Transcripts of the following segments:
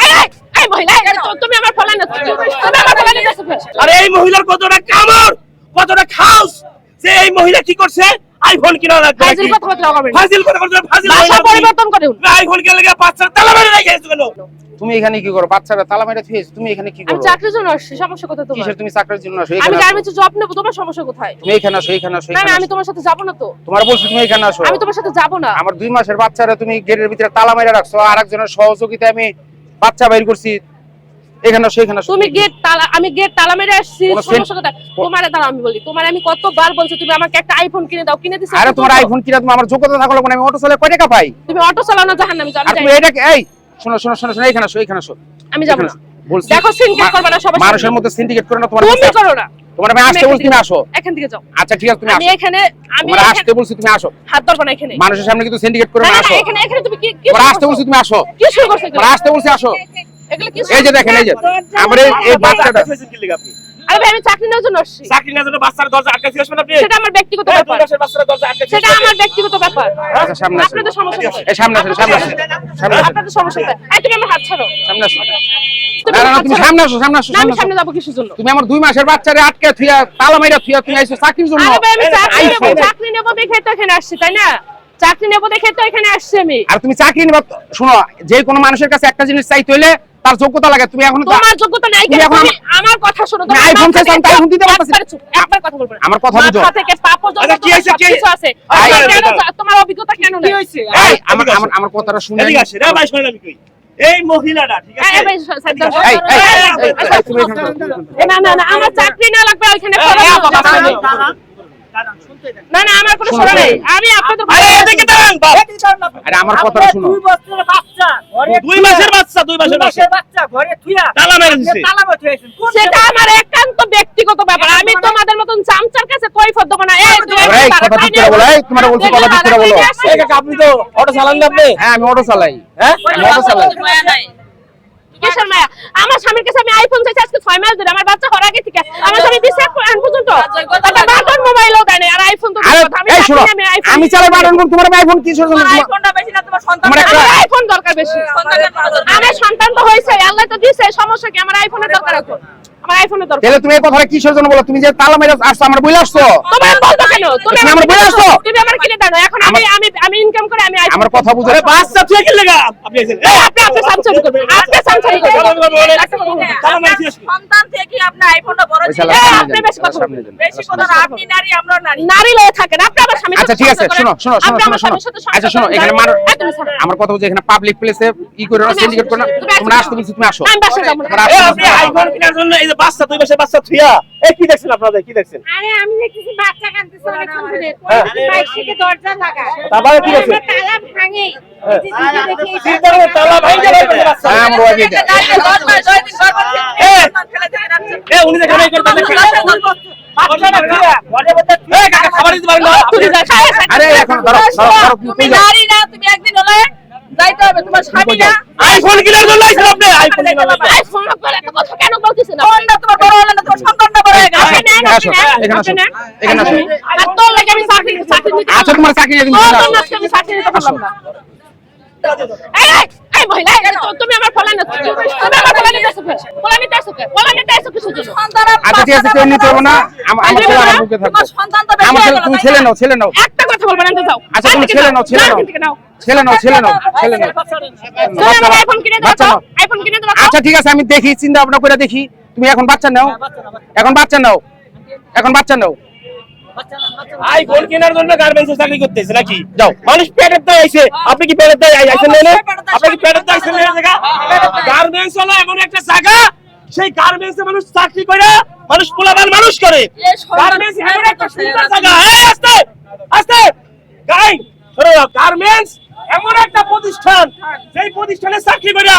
এই, এই, এই মহিলা, এই, তু- তুমি আমার ফলান তুমি আমার ফলান আরে এই মহিলার কতটা কামড় কতটা খাউস যে এই মহিলা কি করছে? আইফোন কিনা লাগবে ফাজিল নাকি? কথাবার্তা করবেন না। ফাজিল কথা বলছে ফাজিল ভাষা পরিবর্তন করুন। আইফোন কিনা লাগে বাচ্চার তালা মেরে রেখে কেন? তুমি এখানে কি করো? বাচ্চারা তালা মেরে থুয়েছো তুমি এখানে কি আমি চাকরির জন্য আসছি সমস্যা কোথায় তোমার? কিসের তুমি চাকরির জন্য আসো? আমি। গার্মেন্টসে জব নেব তোমার সমস্যা কোথায়? তুমি এখানে আসো এখানে আসো না আমি তোমার সাথে যাব না তো। তোমার বলছি তুমি এখানে আসো। আমি তোমার সাথে যাব না। আমার দুই মাসের বাচ্চারা তুমি গেটের ভিতরে তালা মেরে রাখছো আর একজনের সহযোগিতায় আমি বাচ্চা বাইর করছি। এখানে আসো তুমি গেট তালা আমি গেট তালা মেরে আসছি। সমস্যা তোমার আমি বলি তোমার আমি কতবার বলছি তুমি আমাকে একটা আইফোন কিনে দাও কিনে দিছো আরে তোমার আইফোন কিনা তুমি আমার যোগ্যতা থাকল আমি অটো চালায় কয় টাকা পাই? তুমি অটো চালাও না জাহান আমি আর যাব তুমি এটা এই শোনো শোনো শোনো শোনো এখানে আসো এখানে আসো। আমি যাব না। বলছি দেখো করবে না সবার মানুষের মধ্যে সিন্ডিকেট করে না তোমার তুমি করো না। তোমার আমি আসতে বলছি তুমি আসো। এখান থেকে যাও। আচ্ছা ঠিক আছে তুমি আমি এখানে আমি আসতে বলছি তুমি আসো। হাত ধরবো না এখানে। মানুষের সামনে কিন্তু সিন্ডিকেট করে না, আসো। এখানে এখানে তুমি কি কি আসতে বলছি তুমি আসো। কি শুরু করছ? আসতে বলছি আসো। এই যে দেখেন এই যে? আমার এই- বাচ্চাটা। আটকাইছেন কি লিগা আপনি? আরে ভাই আমি চাকরি নেওয়ার জন্য আসছি। চাকরি না জন্য বাচ্চার দরজা আটকাইছি আসবেন আপনি? সেটা আমার ব্যক্তিগত হ্যাঁ, ব্যাপার। বাচ্চার দরজা আটকাইছি সেটা আমার ব্যক্তিগত ব্যাপার। আচ্ছা সামনে আসো আপনাদের সমস্যা কোথায়? এই সামনে আসো সামনে আসো সামনে আসো আপনাদের সমস্যা কোথায়? এই তুমি আমার হাত ছাড়ো। সামনে আসো তুমি না না আমার না, হাত তুমি ছাড়ো। সামনে আসো সামনে আসো না, আমি সামনে আসো সামনে যাব কিসের জন্য? তুমি আমার দুই মাসের বাচ্চারে আটকে থুয়া তালা মাইরা থুয়া তুমি আইছো চাকরির জন্য। আরে ভাই আমি চাকরি নেব দেখে তো এখানে আসছি তাই না? চাকরি নেব দেখে তো এখানে আসছি আমি। আর তুমি চাকরি নিবা শোনো যে কোনো মানুষের কাছে একটা জিনিস চাইতে হলে তার যোগ্যতা লাগে তুমি এখন তোমার যোগ্যতা নাই তুমি কেন এখন তুমি আমার কথা শোনো তুমি iPhone চাইছো, আমি তো iPhone দিতে পারতেছি। একবার কথা বলব আমার কথা বুঝো। মাথা থেকে পা পর্যন্ত কি তোমার কি আছে তোমার অভিজ্ঞতা কেন নেই এই, এই, আমার আমার আমার কথাটা শুনে এদিকে আসেন, এই ভাই শোনেন আমি কই। এই মহিলাটা ঠিক আছে আচ্ছা, না না না আমার চাকরি না লাগবে ওইখানে না। না না আমার কোনো শোনো, সমস্যা আমি আপনাদের আরে এদিকে দাঁড়ান বাপ। আরে আমার কথাটা শুনো। দুই বছরের বাচ্চা ঘরে দুই মাসের বাচ্চা দুই দুই মাসের বাচ্চা। ঘরে থুয়া। তালা মেরে দিছে। তালা মেরে সেটা আমার একান্ত ব্যক্তিগত ব্যাপার। আমি তোমাদের মতন চামচার কাছে কৈফত দেবো না। এই এই, কথা ঠিক করে বলো, এই, তোমার বলছি কথা ঠিক করে বলো। এই কাকা, আপনি তো অটো চালান না? আপনি হ্যাঁ আমি অটো চালাই। হ্যাঁ আমি অটো চালাই। আমার স্বামীর কাছে আমি ছয় মাস ধরে আমার বাচ্চা হওয়ার আগে থেকে আমার স্বামী দিছে এখন পর্যন্ত। বাটন মোবাইলও দেয় না আর আইফোন তো আমি চালাই বাটন কোন তোমার আইফোন কি আইফোনটা বেশি না তোমার সন্তান আইফোন দরকার বেশি। আমার সন্তান তো হয়েছে আল্লাহ তো দিছে সমস্যা কি? আমার আইফোনের দরকার এখন। আমার আইফোনের দরকার। তাহলে তুমি এই কথাটা কি জন্য বলো? তুমি যে তালা মেরে আসছো আমার বইলে আসছো। তোমার বলতো কেন? তুমি তুমি আমার আমার বলে কিনে তুমি আমার কিনে দাও এখন আমি আমি আমি ইনকাম করে আমি আমার কথা বুঝো আরে বাচ্চা তুই কি লাগা আপনি আইছেন এই, আপনি আপনি সামসারি করবেন। আপনি সামসারি করবেন। তালা মেরে বলে- একটা কথা বলুন। তালা মেরে দিয়েছে। সন্তান থেকে আপনার আইফোনটা বড় ছিল। শালা এই, সামনে আপনি বেশি কথা সামনে বলুন। যান, বেশি কথা আপনি নারী আমরা নারী। নারী লয়ে থাকেন। আপনি আমার স্বামীর আচ্ছা ঠিক আছে শোনো শোনো শোনো শোনো আমার শোনো। স্বামীর সাথে সংসার আচ্ছা শোনো এখানে মার। এই, তুমি ছাড়ো। আমার কথা হচ্ছে এখানে পাবলিক প্লেসে ই করে না সিন্ডিকেট করে না? তুমি তোমরা আসতে বলছি তুমি আসো। আমি যাব আপনি বলছি, তুমি আসো। আইফোন কেনার জন্য এই যে বাচ্চা দুই মাসের বাচ্চা থুয়া এই কি দেখছেন আপনারা? কি দেখছেন? আরে আমি দেখতেছি বাচ্চা কাঁদতেছে হ্যাঁ। তারপরে হ্যাঁ। হ্যাঁ, উনি। আরে এখন ধরো তুমি? নারী না তুমি একদিন হলে যাইতে হবে তোমার স্বামী না আইফোন কেনার জন্য আইছেন আপনি আইফোন কেনার জন্য এই ফোন করে এত কথা কেন বলতেছেন আপনি? ফোনটা তোমার বড় হলে না তোমার সন্তানটা বড় হয়ে গেছে আপনি নেন, আসো, এখানে আসো, এখানে আসো। আর তোর লাগে আমি চাকরি চাকরি নিতে আচ্ছা তোমার চাকরি দিয়ে ও, তোর নাচকে আমি চাকরি নিতে পারলাম না। এই, এই, এই মহিলা, তুমি আমার ফলান তুমি আমার ফলান নিতে আসো কে? নিতে আসো কে? নিতে আসো কিসের জন্য? আচ্ছা ঠিক আছে কেউ নিতে হবে না আমার ছেলে আমার বুকে থাকবে আমার ছেলে গেল, তুমি ছেলে নাও ছেলে নাও একটা কথা বলবেন না, যাও। আচ্ছা তুমি ছেলে। নাও ছেলে নাও। ছেলে নাও ছেলে নাও ছেলে নাও আইফোন কিনে? নাও। আইফোন কিনে তো? আচ্ছা ঠিক আছে আমি দেখি চিন্তা ভাবনা করে দেখি তুমি এখন বাচ্চা নাও এখন বাচ্চা নাও এখন বাচ্চা নাও। আইফোন কেনার জন্য গার্মেন্টসে চাকরি করতেছে নাকি? যাও। মানুষ পেটের দায় আইছে। আপনি কি পেটের দায় আইছেন না আপনি কি পেটের দায় আইছেন না জায়গা? গার্মেন্টস হলো এমন একটা জায়গা সেই গার্মেন্টসে মানুষ চাকরি করে মানুষ পোলাবান মানুষ করে। গার্মেন্টস এমন একটা সুন্দর জায়গা। এই আস্তে আস্তে। গাই গার্মেন্টস এমন একটা প্রতিষ্ঠান সেই প্রতিষ্ঠানে চাকরি করে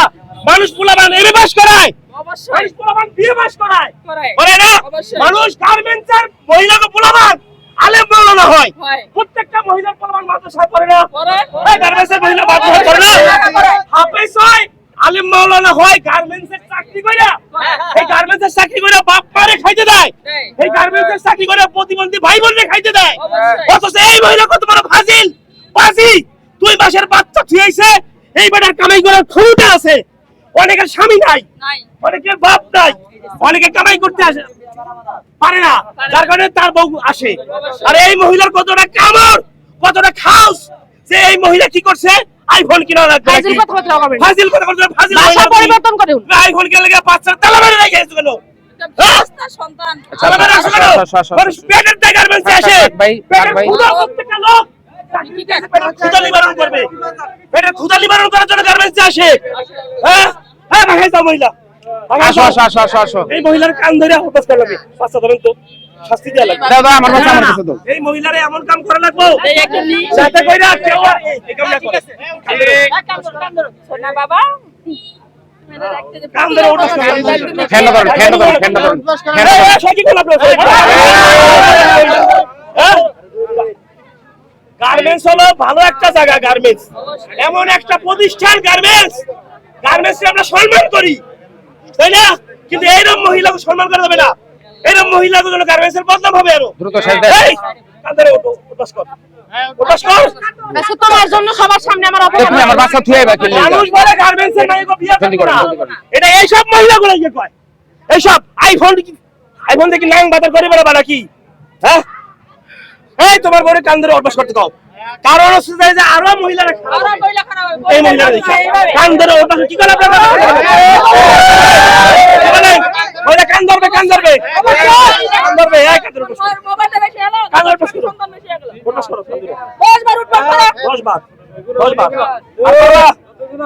মানুষ পোলাবান এমএ পাস করায় মানুষ পোলাবান বিএ পাস করায়। করায়। করে না। মানুষ গার্মেন্টসের মহিলাকে পোলাবান আলেম মাওলানা হয়। হয়। প্রত্যেকটা মহিলার পোলাবান মাদ্রাসায় পড়ে না। এই গার্মেন্টসের মহিলা মাদ্রাসায় পড়ে না। হাফেজ হয় আলেম মাওলানা হয় গার্মেন্টসের চাকরি করে। এই গার্মেন্টসের চাকরি করে বাপ মারে খাইতে দেয়। এই গার্মেন্টসের চাকরি করে প্রতিবন্ধী ভাই বোনরে খাইতে দেয়। অথচ এই মহিলা কত বড় ফাজিল। দুই মাসের বাচ্চা থুয়েছে এই বেটার কামাই করার ক্ষমতা আছে। অনেকের স্বামী নাই নাই। অনেকের বাপ নাই অনেকে কামাই করতে আসে পারে না। যার কারণে তার বউ আসে। আর এই মহিলার কতটা কামড় কতটা খাউস যে এই মহিলা কি করছে? আইফোন কিনা লাগবে ফাজিল নাকি? কথাবার্তা ফাজিল কথা বলছে ফাজিল ভাষা মহিলা পরিবর্তন করুন। আইফোন কিনা লাগে বাচ্চা তালা মেরে রেখে এসে গেল হ্যাঁ? সন্তান আসে পেটের পেটের ক্ষুধা প্রত্যেকটা লোক নিবারণ করবে। পেটের নিবারণ করার জন্য গার্মেন্টসে আসে। হ্যাঁ? হ্যাঁ ভাগাই যাও মহিলা। আসো আসো আসো আসো আসো। এই মহিলার কান ধরে হতাশ করা লাগবে। বাচ্চা ধরেন তো। শাস্তি দেওয়া লাগবে। দাদা আমার বাচ্চা আমার কাছে দাও। এই মহিলারে এমন কাম করা লাগবো এই একটা নি যাতে কইরা কেউ এই- এই কাম না করে। সোনা বাবা। মেরে রাখতে যে কান ধরে ওঠাস না। ফ্যান ধরুন ফ্যান ধরুন ফ্যান ধরুন ফ্যান এই, ধরুন এই, সে কি করল? আপনার? গার্মেন্টস হলো ভালো একটা জায়গা গার্মেন্টস। এমন একটা প্রতিষ্ঠান গার্মেন্টস। গার্মেন্টস আমরা সম্মান করি তাই না? কিন্তু এইরকম মহিলাকে সম্মান করা যাবে না। এইরকম মহিলাদের জন্য গার্মেন্টস এর বদনাম হবে আরও। দ্রুত শেষ দেন। এই, কান্দরে ওঠো, ওঠাস কর। ওঠাস কর। তোমার জন্য সবার সামনে আমার তুমি অপমান আমার বাচ্চা থুয়ে বা খেললে মানুষ বলে গার্মেন্টস এর নায়িকা বিয়ে জলদি করবে করো, না। এটা মহিলাগুলো ইয়ে কয় এইসব আইফোন কি- আইফোন থেকে নাং বাজার করে বেড়াবা নাকি? হ্যাঁ? এই তোমার বড় কান্দরে অভ্যাস করতে কও কারণ হচ্ছে যে আরও মহিলারা এই মহিলারা দেখো। কান ধরে অভ্যাস কি করে আপনারা মহিলা কান ধরবে কান ধরবে। কান ধরবে কান কান করো, দশ বার দশ বার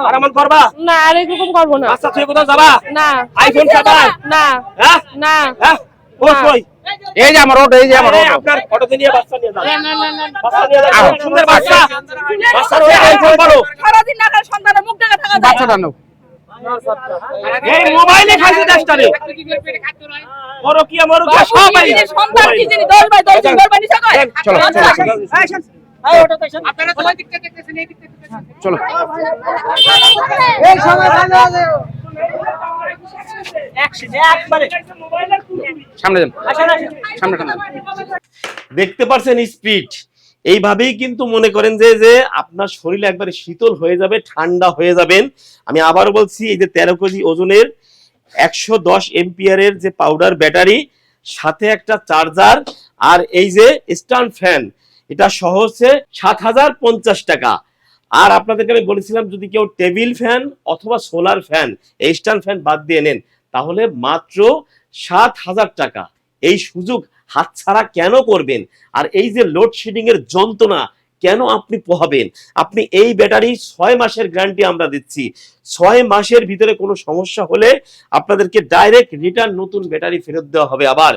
আর করবা? করবা? না আর এরকম করব না। আচ্ছা তুই কোথাও যাবা? না। আইফোন খাবা না। হ্যাঁ? না। হ্যাঁ? এই যে আমার অটো এই যে আমার অটো আপনার অটোতে নিয়ে বাচ্চা নিয়ে যান। বাচ্চা নিয়ে যান। সুন্দর বাচ্চা। বাচ্চা নিয়ে আইফোন করো সারাদিন না খায় সন্তানের মুখ দেখা থাকা বাচ্চাটা নাও। এই মোবাইলে খাইছে দেশটারে মরো কি মরো কি কি জিনিস, সন্তান কি জিনিস, দশ বাই দশ দিন গর্ভে নিশা করে। চলো, চলো, আচ্ছা। চলো। চলো। সামনে যান। সামনে দেখতে পারছেন স্পিড। এইভাবেই কিন্তু মনে করেন যে যে আপনার শরীর একবারে শীতল হয়ে যাবে ঠান্ডা হয়ে যাবেন। আমি আবার বলছি এই যে তেরো কেজি ওজনের একশো দশ এমপিয়ারের যে পাউডার ব্যাটারি সাথে একটা চার্জার আর এই যে স্ট্যান্ড ফ্যান এটা সহ হচ্ছে সাত হাজার পঞ্চাশ টাকা। আর আপনাদেরকে আমি বলেছিলাম যদি কেউ টেবিল ফ্যান অথবা সোলার ফ্যান এই স্ট্যান্ড ফ্যান বাদ দিয়ে নেন তাহলে মাত্র সাত হাজার টাকা। এই সুযোগ হাতছাড়া কেন করবেন? আর এই যে লোডশেডিং এর যন্ত্রণা কেন আপনি পোহাবেন? আপনি এই ব্যাটারি ছয় মাসের গ্যারান্টি আমরা দিচ্ছি। ছয় মাসের ভিতরে কোনো সমস্যা হলে আপনাদেরকে ডাইরেক্ট রিটার্ন নতুন ব্যাটারি ফেরত দেওয়া হবে আবার।